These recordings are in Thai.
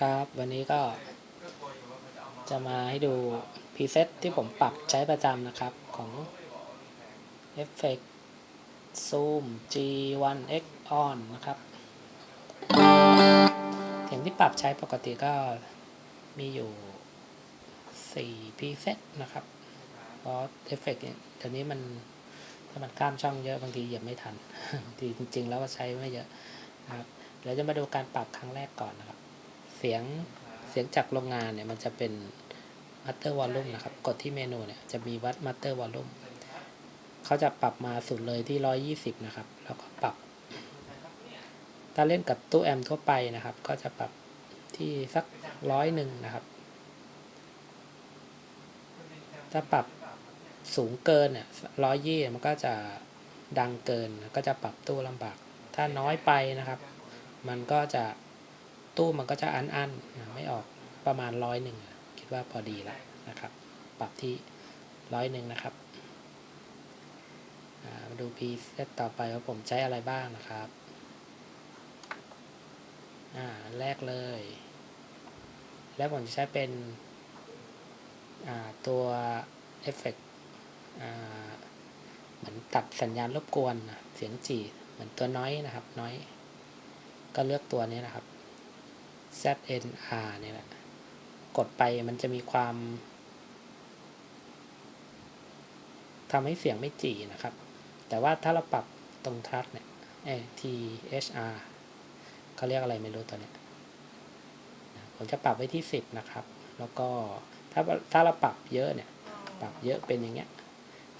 ครับวันนี้ก็จะมาให้ดูพรีเซตที่ผมปรับใช้ประจำนะครับของ Effect Zoom G1X On นะครับเสียงที่ปรับใช้ปกติก็มีอยู่4พรีเซตนะครับ เพราะเอฟเฟกต์เนี่ยเดี๋ยวนี้มันถ้ามันข้ามช่องเยอะบางทีเหยียบไม่ทันบางทีจริง ๆ แล้วก็ใช้ไม่เยอะนะครับเดี๋ยวจะมาดูการปรับครั้งแรกก่อนนะครับ สียงเสียงจากโรงงานเนี่ยมันจะเป็น Master Volume นะครับ กดที่เมนูเนี่ยจะมีวัด Master Volume เขาจะปรับมาสุดเลยที่ 120 นะครับ แล้วก็ปรับ ถ้าเล่นกับตู้แอมป์ทั่วไปนะครับ ก็จะปรับที่สักร้อยหนึ่งนะครับ ถ้าปรับสูงเกินเนี่ยร้อยยี่มันก็จะดังเกิน ก็จะปรับตู้ลำบาก ถ้าน้อยไปนะครับ มันก็จะ ตู้มันก็จะอันอันๆไม่ออกประมาณร้อยหนึ่งคิดว่าพอดีแล้วนะครับ ปรับที่ร้อยหนึ่งนะครับมาดูพีเซตต่อไปว่าผมใช้อะไรบ้างนะครับอ่าแรกเลย แล้วผมจะใช้เป็นอ่าตัวเอฟเฟกต์อ่าเหมือนตัดสัญญาณรบกวนนะเสียงจีเหมือนตัวน้อยนะครับ น้อย ก็เลือกตัวนี้นะครับ ZNR เนี่ยแหละ กดไปมันจะมีความทำให้เสียงไม่จีนะครับ แต่ว่าถ้าเราปรับตรงทัชเนี่ยเอ THR เขาเรียกอะไรไม่รู้ตัวเนี้ยผมจะปรับไว้ที่ 10 นะครับ แล้วก็ถ้าถ้าเราปรับเยอะเนี่ย ปรับเยอะเป็นอย่างเงี้ย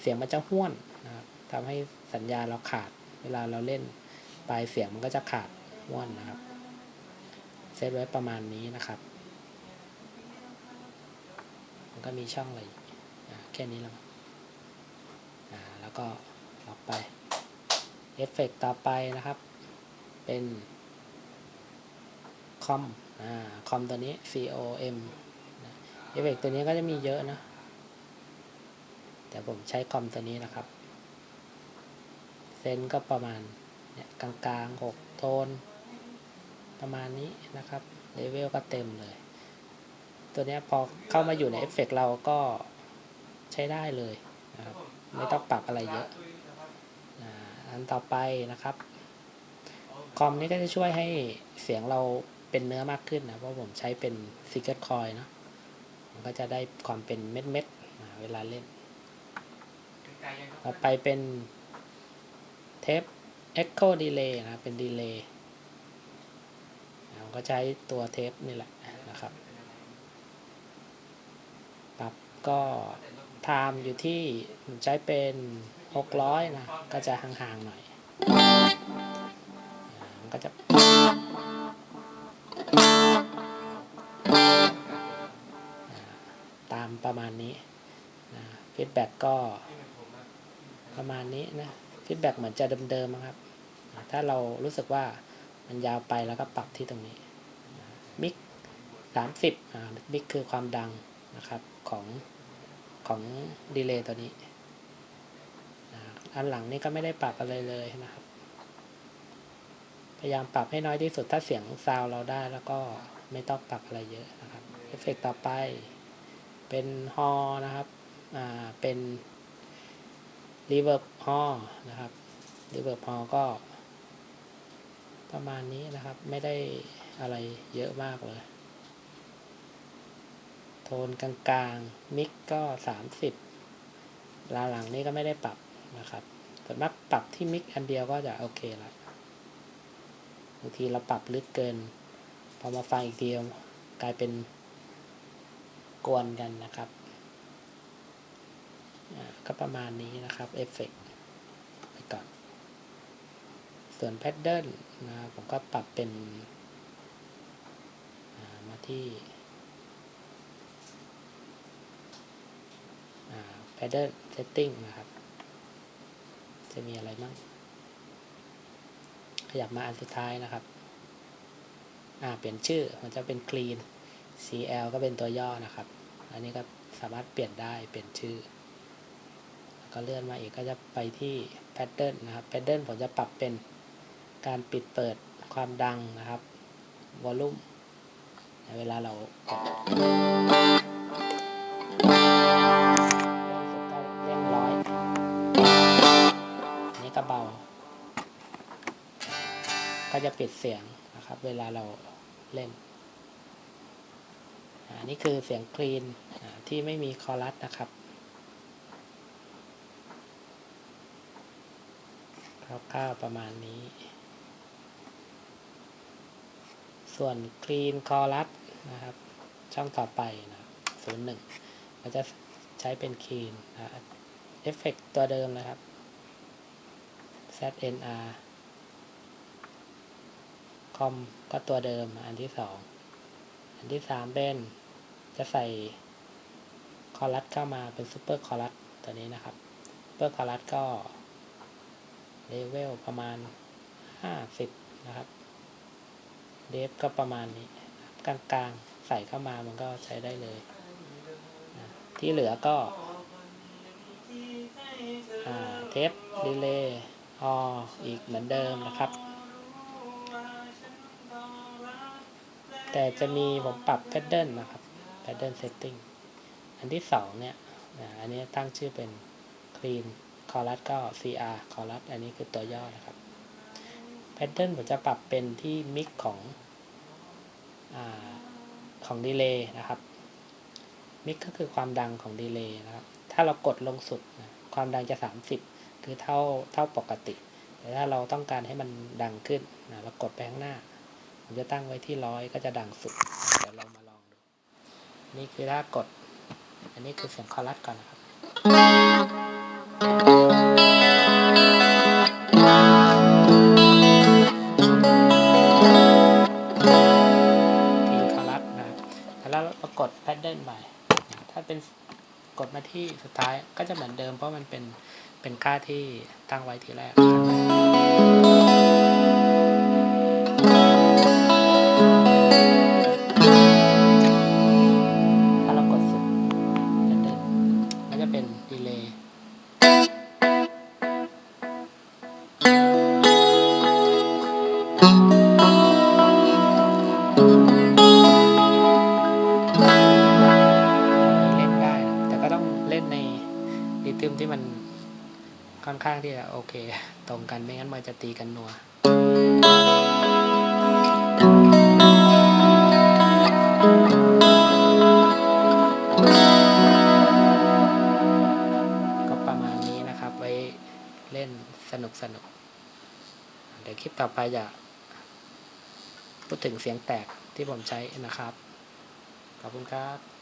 เสียงมันจะห้วนนะครับทำให้สัญญาเราขาด เวลาเราเล่นปลายเสียงมันก็จะขาดห้วนนะครับ เซตไว้ประมาณนี้นะครับ มันก็มีช่องอะไรแค่นี้แล้วแล้วก็ล็อกไป เอฟเฟกต่อไปนะครับ เป็นคอมคอมตัวนี้ COM เอฟเฟกตัวนี้ก็จะมีเยอะนะ แต่ผมใช้คอมตัวนี้นะครับ เซนก็ประมาณเนี่ยกลางๆหกโทน ประมาณนี้นะครับเลเวลก็เต็มเลย ตัวเนี้ยพอเข้ามาอยู่ในเอฟเฟกเราก็ใช้ได้เลยนะครับไม่ต้องปรับอะไรเยอะอันต่อไปนะครับคอมนี้ก็จะช่วยให้เสียงเราเป็นเนื้อมากขึ้นนะ เพราะผมใช้เป็น Secret Coil เนอะมันก็จะได้ความเป็นเม็ดเม็ดเวลาเล่น ต่อไปเป็นเทป Echo Delay นะครับเป็น Delay ผมก็ใช้ตัวเทปนี่แหละนะครับ ปรับก็ไทม์อยู่ที่ผมใช้เป็น 600 นะ ก็จะห่างๆหน่อยมันก็จะตามประมาณนี้นะฟีดแบ็กก็ประมาณนี้นะฟีดแบ็กเหมือนจะเดิมๆครับ ถ้าเรารู้สึกว่า มันยาวไปแล้วก็ปรับที่ตรงนี้มิกสามสิบมิกคือความดังนะครับของของดีเลย์ตัวนี้อันหลังนี่ก็ไม่ได้ปรับอะไรเลยนะครับ พยายามปรับให้น้อยที่สุดถ้าเสียงซาวเราได้แล้วก็ไม่ต้องปรับอะไรเยอะนะครับเอฟเฟกต่อไปเป็นฮอนะครับอ่าเป็นรีเวิร์บฮอนะครับรีเวิร์บฮอก็ ประมาณนี้นะครับไม่ได้อะไรเยอะมากเลย โทนกลางๆมิกก็สามสิบลาหลังนี้ก็ไม่ได้ปรับนะครับส่วนมากปรับที่มิกอันเดียวก็จะโอเคละบางทีเราปรับลึกเกิน พอมาฟังอีกทีกลายเป็นกวนกันนะครับ ก็ประมาณนี้นะครับเอฟเฟกไปก่อน ส่วนแพทเดิลนะผมก็ปรับเป็นามาที่แพทเดิลเซตติ้งนะครับ จะมีอะไรบ้างขยับมาอันสุดท้ายนะครับอ่าเปลี่ยนชื่อมันจะเป็น clean CL ก็เป็นตัวย่อนะครับ อันนี้ก็สามารถเปลี่ยนได้เปลี่ยนชื่อ แล้วก็เลื่อนมาอีกก็จะไปที่ pattern นะครับ pattern ผมจะปรับเป็น การปิดเปิดความดังนะครับ volume เวลาเรากดเร่งสุดก็เร่งร้อยอันนี้ก็เบา ก็จะปิดเสียงนะครับ เวลาเราเล่นอันนี้คือเสียงคลีนที่ไม่มีคอรัสนะครับคร่าวๆประมาณนี้ ส่วนคลีนคอรัสนะครับ ช่องต่อไปนะศูนย์หนึ่งเราจะใช้เป็นคลีนนะเอฟเฟกตัวเดิมนะครับ ZNR คอมก็ตัวเดิมอันที่สองอันที่สามเป็นจะใส่คอรัสเข้ามาเป็นซูเปอร์คอรัสตัวนี้นะครับซูเปอร์คอรัสก็เลเวลประมาณห้าสิบนะครับ เดฟก็ประมาณนี้กลางๆ ใส่เข้ามามันก็ใช้ได้เลยนะที่เหลือก็เทปดีเลย์ออีกเหมือนเดิมนะครับ แต่จะมีผมปรับแพทเทิร์นนะครับแพทเทิร์นเซตติ้งอันที่สองเนี่ยอันนี้ตั้งชื่อเป็น clean chorus ก็ cr chorus อันนี้คือตัวย่อนะครับ แพทเทิร์นผมจะปรับเป็นที่มิกของอของดีเลย์นะครับมิกก็คือความดังของดีเลย์นะครับ ถ้าเรากดลงสุดนะความดังจะ 30 คือเท่าเท่าปกติ แต่ถ้าเราต้องการให้มันดังขึ้นนะเรากดไปข้างหน้า ผมจะตั้งไว้ที่ร้อยก็จะดังสุด เดี๋ยวเรามาลองดู นี่คือถ้ากด อันนี้คือเสียงคอรัสก่อนนะครับ ถ้าเป็นกดมาที่สุดท้ายก็จะเหมือนเดิมเพราะมันเป็นเป็นค่าที่ตั้งไว้ทีแรก ที่มันค่อนข้างที่จะโอเค ตรงกันไม่งั้นมันจะตีกันนัวก็ประมาณนี้นะครับ ไว้เล่นสนุกสนุก เดี๋ยวคลิปต่อไปจะพูดถึงเสียงแตกที่ผมใช้นะครับ ขอบคุณครับ